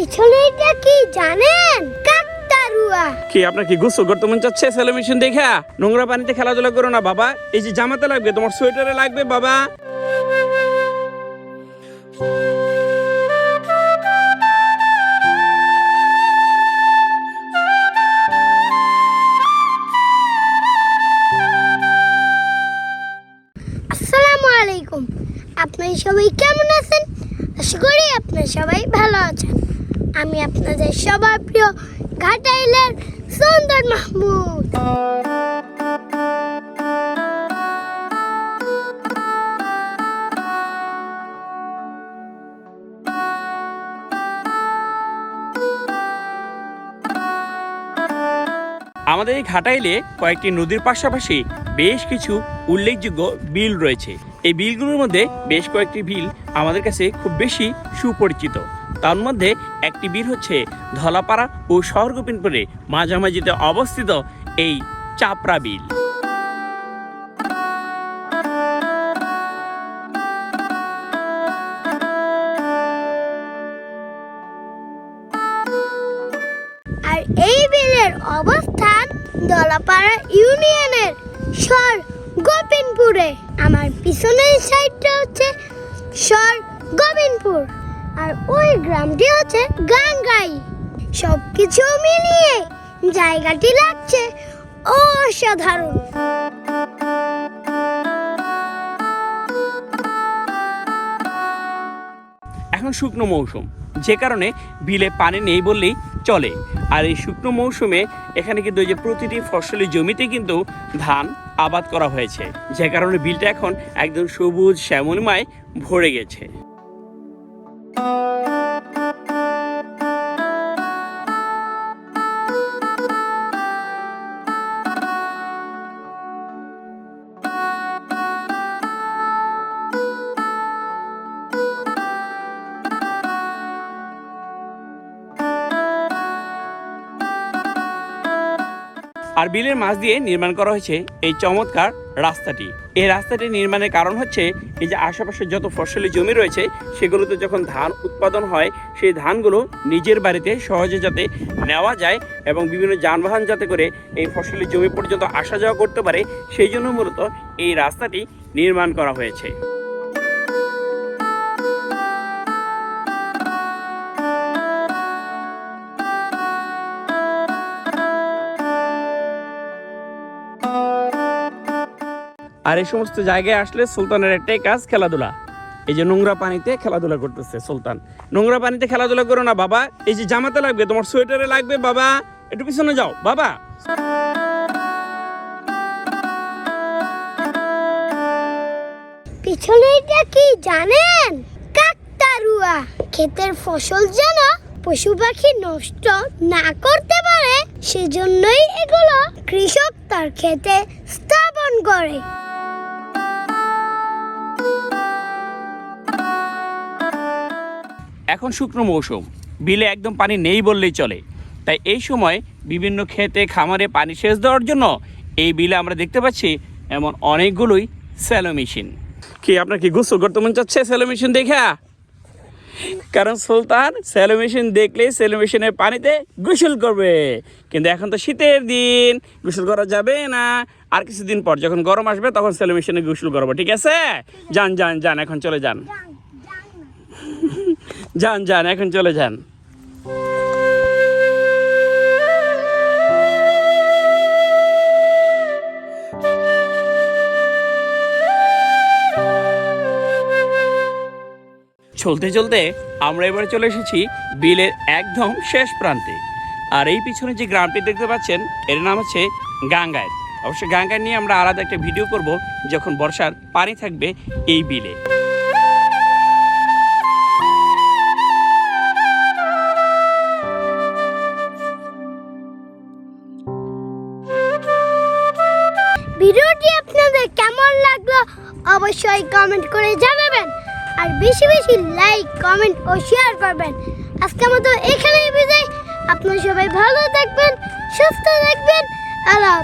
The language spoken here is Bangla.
পিছনে এটা কি জানেন? কাকতারুয়া। কি আপনার কি গোসল করতে মন চাচ্ছে সেলিব্রেশন দেখা? নোংরা পানিতে খেলাধুলা করো না বাবা। এই যে জামাতে লাগবে তোমার সোয়েটারে লাগবে বাবা। আসসালামু আলাইকুম। আপনারা সবাই কেমন আছেন? আশা করি আপনারা সবাই ভালো আছেন। আমি আপনাদের সবার প্রিয় ঘাটাইলের সুন্দর মাহমুদ। আমাদের এই ঘাটাইলে কয়েকটি নদীর পাশাপাশি বেশ কিছু উল্লেখযোগ্য বিল রয়েছে। এই বিলগুলোর মধ্যে বেশ কয়েকটি বিল আমাদের কাছে খুব বেশি সুপরিচিত। তার মধ্যে একটি বিল হচ্ছে ধলাপাড়া ও শহরগোপিনপুরে মাঝামাঝিতে অবস্থিত এই চাপড়া বিল আর এই বিলের অবস্থান দলাপাড়া ইউনিয়নের সর গোবিন্দপুরে আমার পিছনের সাইডটা হচ্ছে সর গোবিন্দপুর আর ওই গ্রামটি হচ্ছে গাঙ্গাই। সব কিছু মিলিয়ে জায়গাটি লাগছে অসাধারণ। এখন শুকনো মৌসুম। যে কারণে বিলে পানি নেই বললেই চলে। আর এই শুকনো মৌসুমে এখানে কিন্তু যে প্রতিটি ফসলি জমিতে কিন্তু ধান আবাদ করা হয়েছে। যে কারণে বিলটা এখন একদম সবুজ শ্যামলময় ভরে গেছে। আর বিলের মাছ দিয়ে নির্মাণ করা হয়েছে এই চমৎকার রাস্তাটি। এই রাস্তাটি নির্মাণের কারণ হচ্ছে এই যে আশেপাশে যত ফসলি জমি রয়েছে, সেগুলোতে যখন ধান উৎপাদন হয়, সেই ধানগুলো নিজের বাড়িতে সহজে যাতে নেওয়া যায় এবং বিভিন্ন যানবাহন যাতে করে এই ফসলি জমি পর্যন্ত আসা যাওয়া করতে পারে, সেই জন্য মূলত এই রাস্তাটি নির্মাণ করা হয়েছে। আর এই সমস্ত জায়গায় আসলে সুলতানের একটাই কাজ খেলাধুলা। এই যে নোংরা পানিতে খেলাধুলা করতেছে সুলতান। নোংরা পানিতে খেলাধুলা করো না বাবা, এই যে জামাতে লাগবে, তোমার সোয়েটারে লাগবে, বাবা, একটু পিছনে যাও, বাবা। পিছনে এটা কি জানেন? কাকতারুয়া। ক্ষেতের ফসল যেন পশু পাখি নষ্ট না করতে পারে, সেজন্যই এগুলো কৃষক তার ক্ষেতে স্থাপন করে। এখন শুকনো মৌসুম। বিলে একদম পানি নেই বললেই চলে। তাই এই সময় বিভিন্ন ক্ষেতে, খামারে পানি সেচ দেওয়ার জন্য এই বিলে আমরা দেখতে পাচ্ছি এমন অনেকগুলোই স্যালো মেশিন। কি, আপনার কি গোসল করতে মন চাচ্ছে স্যালো মেশিন দেখা? কারণ সুলতান স্যালো মেশিন দেখলে স্যালো মেশিনের পানিতে গোসল করবে। কিন্তু এখন তো শীতের দিন, গোসল করা যাবে না। আর কিছুদিন পর যখন গরম আসবে, তখন স্যালো মেশিনে গোসল করব, ঠিক আছে? যান যান যান, এখন চলে যান। যান যান, এখন চলে যান। চলতে চলতে আমরা এবারে চলে এসেছি বিলের একদম শেষ প্রান্তে। আর এই পিছনে যে গ্রামটি দেখতে পাচ্ছেন, এর নাম হচ্ছে গাঙ্গায়। অবশ্য গাঙ্গায় নিয়ে আমরা আলাদা একটা ভিডিও করব যখন বর্ষার পানি থাকবে এই বিলে। ভিডিওটি আপনাদের কেমন লাগল অবশ্যই কমেন্ট করে জানাবেন। আর বেশি বেশি লাইক কমেন্ট ও শেয়ার করবেন। আজকের মতো এখানেই বিদায়। আপনারা সবাই ভালো থাকবেন, সুস্থ থাকবেন। আল্লাহ